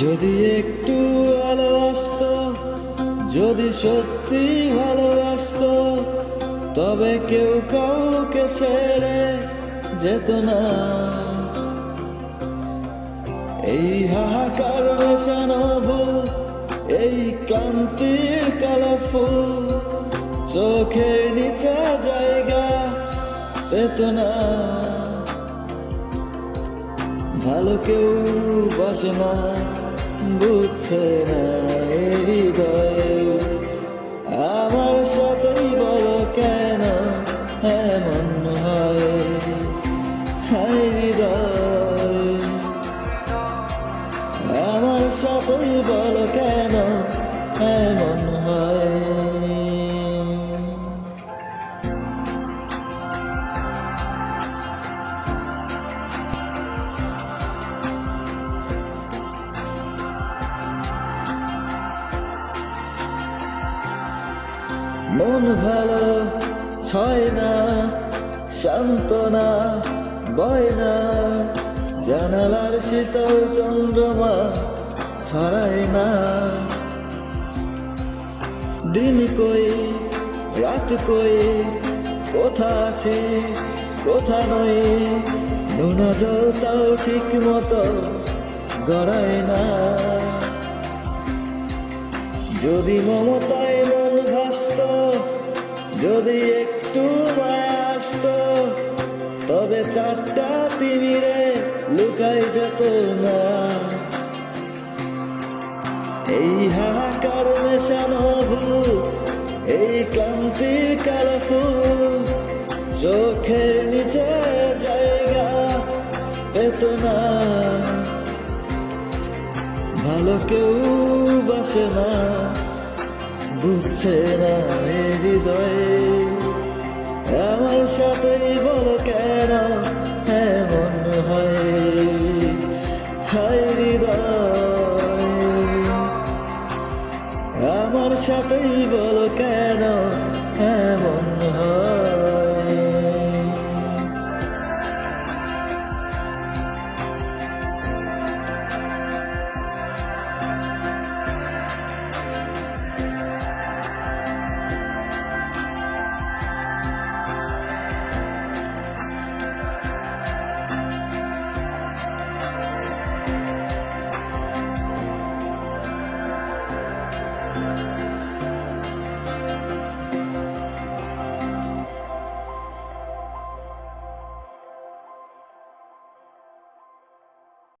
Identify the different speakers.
Speaker 1: যদি একটু ভালোবাসতো যদি সত্যি ভালোবাসতো, তবে কেউ কাউকে ছেড়ে যেত না। এই হাহাকার মেশানো ভুল, এই ক্লান্তির কালা ফুল, চোখের নিচে জায়গা পেত না। ভালো কেউ বসে না, বুঝছে না হৃদয়। আমার সাথেই বলো কেন এমন হয়? হায় হৃদয়। আমার সাথেই বলো কেন এমন হয়? মন ভালো ছয় না শান্ত না বয় না জানালার শীতল চন্দ্রমা ছড়ায় না। দিন কই, রাত কই, কোথা আছি, কোথা নই নোনা জল তাও ঠিক মতো গড়ায় না। যদি মমতায় ভাসত যদি একটু মায়া আসত, তবে চারটা তিমিরে লুকাই যেত না। এই হাহাকার মেশানো ভুল এই ক্লান্তির কালফুল চোখের নিচে জায়গা পেত না। ভালো কেউ বাসে না। বুঝছে না হৃদয়ে। আমার সাথে বলো কেন এমন হয়? হায় হৃদয়। আমার সাথেই বলো